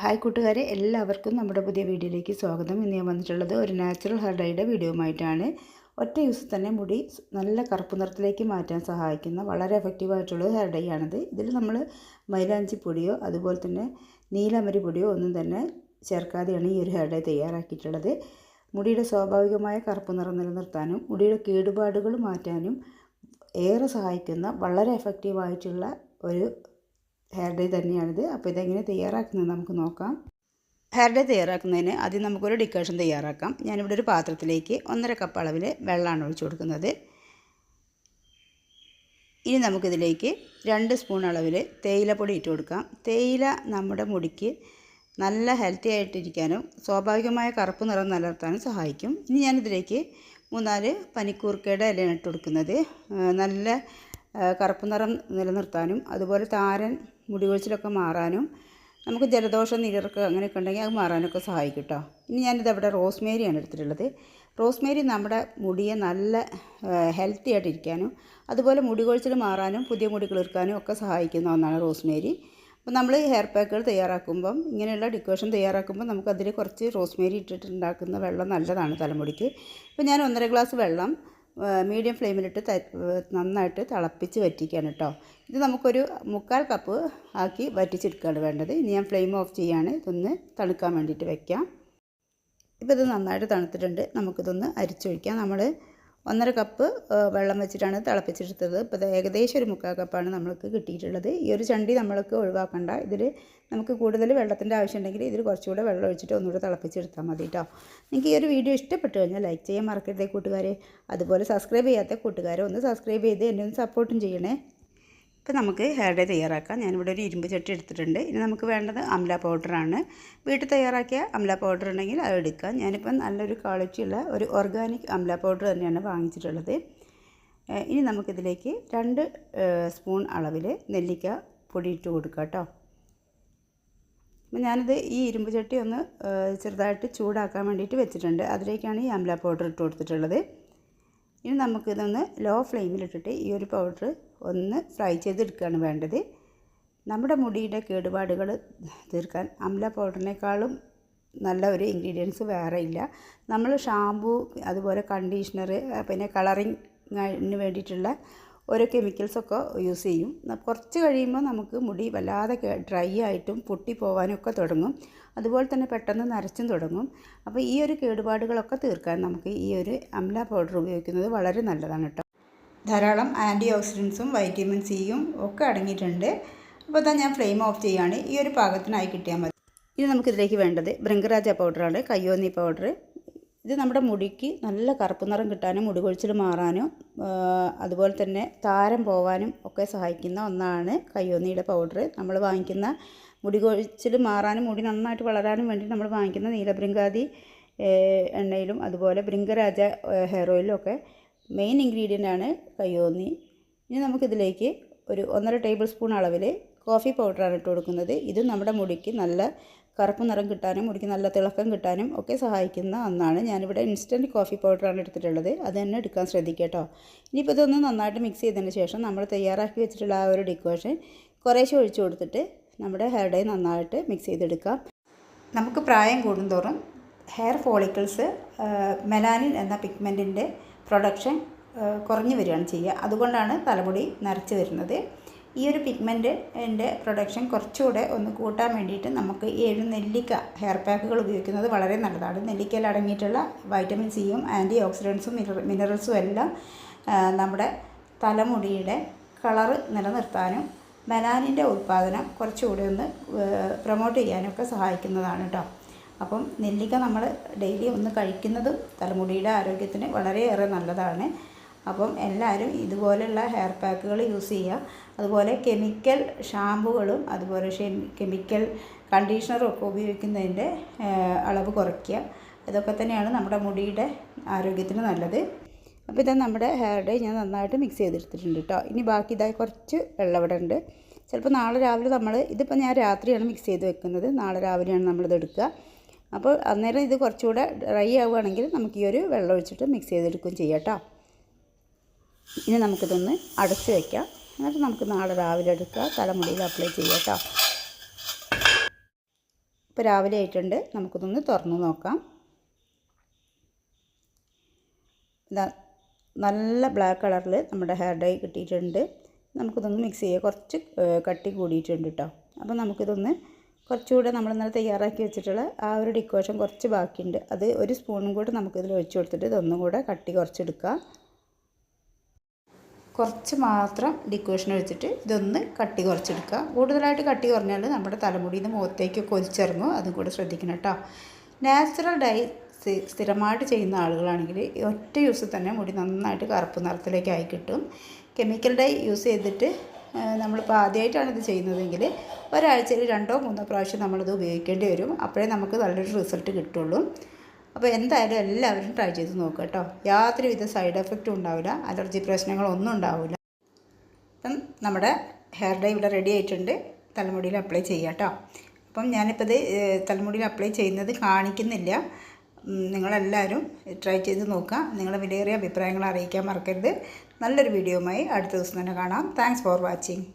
Hi കൂട്ടുകാരെ എല്ലാവർക്കും നമ്മുടെ പുതിയ വീഡിയോയിലേക്ക് സ്വാഗതം. ഇന്ന് ഞാൻ വന്നിട്ടുള്ളത് ഒരു നാച്ചുറൽ ഹെയർ ഡൈയുടെ വീഡിയോയുമായിട്ടാണ്. ഒറ്റ യൂസ് തന്നെ മുടി നല്ല കറുപ്പ് നിറത്തിലേക്ക് മാറ്റാൻ സഹായിക്കുന്ന വളരെ എഫക്റ്റീവായിട്ടുള്ള ഹെയർ ഡൈ ആണിത് ഇതിൽ നമ്മൾ മൈലാഞ്ചി പൊടിയോ അതുപോലെ തന്നെ നീലമരി പൊടിയോ ഒന്നും തന്നെ ചേർക്കാതെയാണ് ഈ ഒരു ഹെയർ ഡൈ തയ്യാറാക്കിയിട്ടുള്ളത്. മുടിയുടെ സ്വാഭാവികമായ കറുപ്പ് നിറം നിലനിർത്താനും മുടിയുടെ കേടുപാടുകൾ മാറ്റാനും ഏറെ സഹായിക്കുന്ന വളരെ എഫക്റ്റീവായിട്ടുള്ള ഒരു ഹെയർ ഡേ തന്നെയാണിത്. അപ്പോൾ ഇതെങ്ങനെ തയ്യാറാക്കുന്നത് നമുക്ക് നോക്കാം. ഹെയർ ഡേ തയ്യാറാക്കുന്നതിന് ആദ്യം നമുക്കൊരു ഡിക്കേഷൻ തയ്യാറാക്കാം. ഞാനിവിടെ ഒരു പാത്രത്തിലേക്ക് ഒന്നര കപ്പ് അളവിൽ വെള്ളമാണ് ഒഴിച്ചു കൊടുക്കുന്നത്. ഇനി നമുക്കിതിലേക്ക് രണ്ട് സ്പൂൺ അളവിൽ തേയിലപ്പൊടി ഇട്ട് കൊടുക്കാം. തേയില നമ്മുടെ മുടിക്ക് നല്ല ഹെൽത്തി ആയിട്ടിരിക്കാനും സ്വാഭാവികമായ കറുപ്പ് നിറം നിലനിർത്താനും സഹായിക്കും. ഇനി ഞാനിതിലേക്ക് മൂന്നാൽ പനിക്കൂർക്കയുടെ ഇലയാണ് ഇട്ട് കൊടുക്കുന്നത്. നല്ല കറുപ്പ് നിറം നിലനിർത്താനും അതുപോലെ താരൻ മുടി കൊഴിച്ചിലൊക്കെ മാറാനും നമുക്ക് ജലദോഷം നീരിറക്കം അങ്ങനെയൊക്കെ ഉണ്ടെങ്കിൽ അത് മാറാനൊക്കെ സഹായിക്കും കേട്ടോ ഇനി ഞാനിത് അവിടെ റോസ്മേരിയാണ് എടുത്തിട്ടുള്ളത്. റോസ്മേരി നമ്മുടെ മുടിയെ നല്ല ഹെൽത്തി ആയിട്ടിരിക്കാനും അതുപോലെ മുടി കൊഴിച്ചിൽ മാറാനും പുതിയ മുടി കിളിർക്കാനും ഒക്കെ സഹായിക്കുന്ന ഒന്നാണ് റോസ്മേരി. അപ്പോൾ നമ്മൾ ഹെയർ പാക്കുകൾ തയ്യാറാക്കുമ്പം ഇങ്ങനെയുള്ള ഡിക്കോഷൻ തയ്യാറാക്കുമ്പോൾ നമുക്ക് അതിൽ കുറച്ച് റോസ്മേരി ഇട്ടിട്ട് ഉണ്ടാക്കുന്ന വെള്ളം നല്ലതാണ് തലമുടിക്ക്. അപ്പോൾ ഞാൻ ഒന്നര ഗ്ലാസ് വെള്ളം മീഡിയം ഫ്ലെയിമിലിട്ട് നന്നായിട്ട് തിളപ്പിച്ച് വറ്റിക്കുകയാണ് കേട്ടോ. ഇത് നമുക്കൊരു മുക്കാൽ കപ്പ് ആക്കി വറ്റിച്ചെടുക്കുകയാണ് വേണ്ടത്. ഇനി ഞാൻ ഫ്ലെയിം ഓഫ് ചെയ്യാണ്. ഇതൊന്ന് തണുക്കാൻ വേണ്ടിയിട്ട് വയ്ക്കാം ഇപ്പോൾ ഇത് നന്നായിട്ട് തണുത്തിട്ടുണ്ട്. നമുക്കിതൊന്ന് അരിച്ചൊഴിക്കാം. നമ്മൾ ഒന്നര കപ്പ് വെള്ളം വെച്ചിട്ടാണ് തിളപ്പിച്ചെടുത്തത്. ഇപ്പോൾ ഏകദേശം ഒരു മുക്കാൽ കപ്പാണ് നമ്മൾക്ക് കിട്ടിയിട്ടുള്ളത്. ഈ ഒരു ചണ്ടി നമ്മൾക്ക് ഒഴിവാക്കണ്ട. ഇതിൽ നമുക്ക് കൂടുതൽ വെള്ളത്തിന്റെ ആവശ്യമുണ്ടെങ്കിൽ ഇതിൽ കുറച്ചുകൂടെ വെള്ളം ഒഴിച്ചിട്ട് ഒന്നുകൂടെ തിളപ്പിച്ചെടുത്താൽ മതി കേട്ടോ നിങ്ങൾക്ക് ഈ ഒരു വീഡിയോ ഇഷ്ടപ്പെട്ടു കഴിഞ്ഞാൽ ലൈക്ക് ചെയ്യാൻ മറക്കരുതേ കൂട്ടുകാരെ. അതുപോലെ സബ്സ്ക്രൈബ് ചെയ്യാത്ത കൂട്ടുകാരെ ഒന്ന് സബ്സ്ക്രൈബ് ചെയ്ത് എന്നെ ഒന്ന് സപ്പോർട്ടും ചെയ്യണേ. ഇപ്പോൾ നമുക്ക് ഹെയർ ഡേ തയ്യാറാക്കാം. ഞാനിവിടെ ഒരു ഇരുമ്പ് ചട്ടി എടുത്തിട്ടുണ്ട്. ഇനി നമുക്ക് വേണ്ടത് അമല പൗഡറാണ് വീട്ടിൽ തയ്യാറാക്കിയ അമല പൗഡർ ഉണ്ടെങ്കിൽ അത് എടുക്കാം ഞാനിപ്പം നല്ലൊരു ക്വാളിറ്റിയുള്ള ഒരു ഓർഗാനിക് അമല പൗഡർ തന്നെയാണ് വാങ്ങിച്ചിട്ടുള്ളത്. ഇനി നമുക്കിതിലേക്ക് രണ്ട് സ്പൂൺ അളവിൽ നെല്ലിക്ക പൊടി ഇട്ട് കൊടുക്കാം കേട്ടോ. അപ്പം ഞാനിത് ഈ ഇരുമ്പ് ചട്ടി ഒന്ന് ചെറുതായിട്ട് ചൂടാക്കാൻ വേണ്ടിയിട്ട് വെച്ചിട്ടുണ്ട്. അതിലേക്കാണ് ഈ അമല പൗഡർ ഇട്ട് കൊടുത്തിട്ടുള്ളത്. ഇനി നമുക്കിതൊന്ന് ലോ ഫ്ലെയിമിലിട്ടിട്ട് ഈ ഒരു പൗഡർ ഒന്ന് ഫ്രൈ ചെയ്തെടുക്കുകയാണ് വേണ്ടത്. നമ്മുടെ മുടിയുടെ കേടുപാടുകൾ തീർക്കാൻ അമല പൗഡറിനേക്കാളും നല്ല ഒരു ഇൻഗ്രീഡിയൻസ് വേറെ ഇല്ല. നമ്മൾ ഷാമ്പു അതുപോലെ കണ്ടീഷണർ പിന്നെ കളറിങ്ങിന് വേണ്ടിയിട്ടുള്ള ഓരോ കെമിക്കൽസൊക്കെ യൂസ് ചെയ്യും. കുറച്ച് കഴിയുമ്പോൾ നമുക്ക് മുടി വല്ലാതെ ഡ്രൈ ആയിട്ടും പൊട്ടി പോവാനൊക്കെ തുടങ്ങും. അതുപോലെ തന്നെ പെട്ടെന്ന് നരച്ചും തുടങ്ങും. അപ്പോൾ ഈ ഒരു കേടുപാടുകളൊക്കെ തീർക്കാൻ നമുക്ക് ഈ ഒരു അംല പൗഡർ ഉപയോഗിക്കുന്നത് വളരെ നല്ലതാണ് കേട്ടോ ധാരാളം ആന്റി ഓക്സിഡൻസും വൈറ്റമിൻ സിയും ഒക്കെ അടങ്ങിയിട്ടുണ്ട്. അപ്പോൾ ഇതാ ഞാൻ ഫ്ലെയിം ഓഫ് ചെയ്യുകയാണ് ഈ ഒരു പാകത്തിനായി കിട്ടിയാൽ മതി. ഇനി നമുക്കിതിലേക്ക് വേണ്ടത് ബൃങ്കരാജ പൗഡറാണ് കയ്യോന്നി പൗഡർ ഇത് നമ്മുടെ മുടിക്ക് നല്ല കറുപ്പ് നിറം കിട്ടാനും മുടി കൊഴിച്ചിൽ മാറാനും അതുപോലെ തന്നെ താരം പോവാനും ഒക്കെ സഹായിക്കുന്ന ഒന്നാണ് കയ്യോന്നിയുടെ പൗഡർ നമ്മൾ വാങ്ങിക്കുന്ന മുടി കൊഴിച്ചിൽ മാറാനും മുടി നന്നായിട്ട് വളരാനും വേണ്ടി നമ്മൾ വാങ്ങിക്കുന്ന നീലബൃങ്കാതി എണ്ണയിലും അതുപോലെ ബൃങ്കരാജ ഹെയർ ഓയിലും ഒക്കെ മെയിൻ ഇൻഗ്രീഡിയന്റ് ആണ് കയ്യോന്നി. ഇനി നമുക്കിതിലേക്ക് ഒരു ഒന്നര ടേബിൾ സ്പൂൺ അളവിൽ കോഫി പൗഡറാണ് ഇട്ട് കൊടുക്കുന്നത്. ഇത് നമ്മുടെ മുടിക്ക് നല്ല കറുപ്പ് നിറം കിട്ടാനും മുടിക്ക് നല്ല തിളക്കം കിട്ടാനും ഒക്കെ സഹായിക്കുന്ന ഒന്നാണ്. ഞാനിവിടെ ഇൻസ്റ്റന്റ് കോഫി പൗഡറാണ് എടുത്തിട്ടുള്ളത്. അത് തന്നെ എടുക്കാൻ ശ്രദ്ധിക്കുക കേട്ടോ. ഇനിയിപ്പോൾ ഇതൊന്ന് നന്നായിട്ട് മിക്സ് ചെയ്തതിന് ശേഷം നമ്മൾ തയ്യാറാക്കി വെച്ചിട്ടുള്ള ആ ഒരു ഡിക്കോഷൻ കുറേശ്ശെ ഒഴിച്ചു കൊടുത്തിട്ട് നമ്മുടെ ഹെയർ ഡൈ നന്നായിട്ട് മിക്സ് ചെയ്തെടുക്കാം. നമുക്ക് പ്രായം കൂടുന്തോറും ഹെയർ ഫോളിക്കിൾസ് മെലാനിൻ എന്ന പിഗ്മെന്റിന്റെ പ്രൊഡക്ഷൻ കുറഞ്ഞു വരികയാണ് ചെയ്യുക. അതുകൊണ്ടാണ് തലമുടി നരച്ച് വരുന്നത്. ഈ ഒരു പിഗ്മെന്റിന്റെ പ്രൊഡക്ഷൻ കുറച്ചുകൂടെ ഒന്ന് കൂട്ടാൻ വേണ്ടിയിട്ട് നമുക്ക് ഏഴ് നെല്ലിക്ക ഹെയർ പാക്കുകൾ ഉപയോഗിക്കുന്നത് വളരെ നല്ലതാണ്. നെല്ലിക്കയിൽ അടങ്ങിയിട്ടുള്ള വൈറ്റമിൻ സിയും ആന്റി ഓക്സിഡൻസും മിനറൽസും എല്ലാം നമ്മുടെ തലമുടിയുടെ കളറ് നിലനിർത്താനും മെലാനിന്റെ ഉൽപ്പാദനം കുറച്ചുകൂടി ഒന്ന് പ്രൊമോട്ട് ചെയ്യാനൊക്കെ സഹായിക്കുന്നതാണ് കേട്ടോ അപ്പം നെല്ലിക്ക നമ്മൾ ഡെയിലി ഒന്ന് കഴിക്കുന്നതും തലമുടിയുടെ ആരോഗ്യത്തിന് വളരെയേറെ നല്ലതാണ്. അപ്പം എല്ലാവരും ഇതുപോലെയുള്ള ഹെയർ പാക്കുകൾ യൂസ് ചെയ്യുക. അതുപോലെ കെമിക്കൽ ഷാമ്പുകളും അതുപോലെ കെമിക്കൽ കണ്ടീഷണറും ഒക്കെ ഉപയോഗിക്കുന്നതിന്റെ അളവ് കുറയ്ക്കുക. ഇതൊക്കെ തന്നെയാണ് നമ്മുടെ മുടിയുടെ ആരോഗ്യത്തിന് നല്ലത്. അപ്പോൾ ഇതാ നമ്മുടെ ഹെയർ ഡേ ഞാൻ നന്നായിട്ട് മിക്സ് ചെയ്തെടുത്തിട്ടുണ്ട് കേട്ടോ ഇനി ബാക്കി ഇതായി കുറച്ച് വെള്ളം ഇവിടെ ഉണ്ട്. ചിലപ്പോൾ നാളെ രാവിലെ നമ്മൾ ഇതിപ്പോൾ ഞാൻ രാത്രിയാണ് മിക്സ് ചെയ്ത് വെക്കുന്നത്. നാളെ രാവിലെയാണ് നമ്മളിത് എടുക്കുക. അപ്പോൾ അന്നേരം ഇത് കുറച്ചുകൂടെ ഡ്രൈ ആവുകയാണെങ്കിൽ നമുക്ക് ഈ ഒരു വെള്ളം ഒഴിച്ചിട്ട് മിക്സ് ചെയ്തെടുക്കുകയും ചെയ്യാം കേട്ടോ ഇനി നമുക്കിതൊന്ന് അടച്ച് വയ്ക്കാം എന്നിട്ട് നമുക്ക് നാളെ രാവിലെ എടുക്കുക. തലമുടിയിൽ അപ്ലൈ ചെയ്യാം കേട്ടോ. ഇപ്പോൾ രാവിലെ ആയിട്ടുണ്ട്. നമുക്കിതൊന്ന് തുറന്നു നോക്കാം. ഇതാ നല്ല ബ്ലാക്ക് കളറിൽ നമ്മുടെ ഹെയർ ഡൈ കിട്ടിയിട്ടുണ്ട്. നമുക്കിതൊന്ന് മിക്സ് ചെയ്യുക കുറച്ച് കട്ടി കൂടിയിട്ടുണ്ട് കേട്ടോ. അപ്പോൾ നമുക്കിതൊന്ന് കുറച്ചുകൂടെ നമ്മൾ ഇന്നലെ തയ്യാറാക്കി വെച്ചിട്ടുള്ള ആ ഒരു ഡിക്കോഷൻ കുറച്ച് ബാക്കിയുണ്ട്. അത് ഒരു സ്പൂണും കൂടെ നമുക്കിതിൽ ഒഴിച്ചു കൊടുത്തിട്ട് ഇതൊന്നും കൂടെ കട്ടി കുറച്ചെടുക്കുക കുറച്ച് മാത്രം ഡിക്കോഷൻ ഒഴിച്ചിട്ട് ഇതൊന്ന് കട്ടി കുറച്ചെടുക്കുക. കൂടുതലായിട്ട് കട്ടി കുറഞ്ഞാൽ നമ്മുടെ തലമുടിയിൽ നിന്ന് മുഖത്തേക്കൊക്കെ ഒലിച്ചിറങ്ങും അതും കൂടെ ശ്രദ്ധിക്കണം കേട്ടോ. നാച്ചുറൽ ഡൈ സ്ഥിരമായിട്ട് ചെയ്യുന്ന ആളുകളാണെങ്കിൽ ഒറ്റ യൂസിൽ തന്നെ മുടി നന്നായിട്ട് കറുപ്പ് നിറത്തിലേക്ക് ആയി കിട്ടും. കെമിക്കൽ ഡൈ യൂസ് ചെയ്തിട്ട് നമ്മളിപ്പോൾ ആദ്യമായിട്ടാണ് ഇത് ചെയ്യുന്നതെങ്കിൽ ഒരാഴ്ചയിൽ രണ്ടോ മൂന്നോ പ്രാവശ്യം നമ്മളിത് ഉപയോഗിക്കേണ്ടി വരും. അപ്പോഴേ നമുക്ക് നല്ലൊരു റിസൾട്ട് കിട്ടുള്ളൂ. അപ്പോൾ എന്തായാലും എല്ലാവരും ട്രൈ ചെയ്ത് നോക്കുക കേട്ടോ. യാതൊരുവിധ സൈഡ് എഫക്റ്റും ഉണ്ടാവില്ല. അലർജി പ്രശ്നങ്ങളൊന്നും ഉണ്ടാവില്ല. അപ്പം നമ്മുടെ ഹെയർ ഡൈ ഇവിടെ റെഡി ആയിട്ടുണ്ട്. തലമുടിയിൽ അപ്ലൈ ചെയ്യാം കേട്ടോ. അപ്പം ഞാനിപ്പോൾ ഇത് തലമുടിയിൽ അപ്ലൈ ചെയ്യുന്നത് കാണിക്കുന്നില്ല. നിങ്ങളെല്ലാവരും ട്രൈ ചെയ്ത് നോക്കുക. നിങ്ങളുടെ വിലയേറിയ അഭിപ്രായങ്ങൾ അറിയിക്കാൻ മറക്കരുത്. നല്ലൊരു വീഡിയോയുമായി അടുത്ത ദിവസം തന്നെ കാണാം. Thanks for watching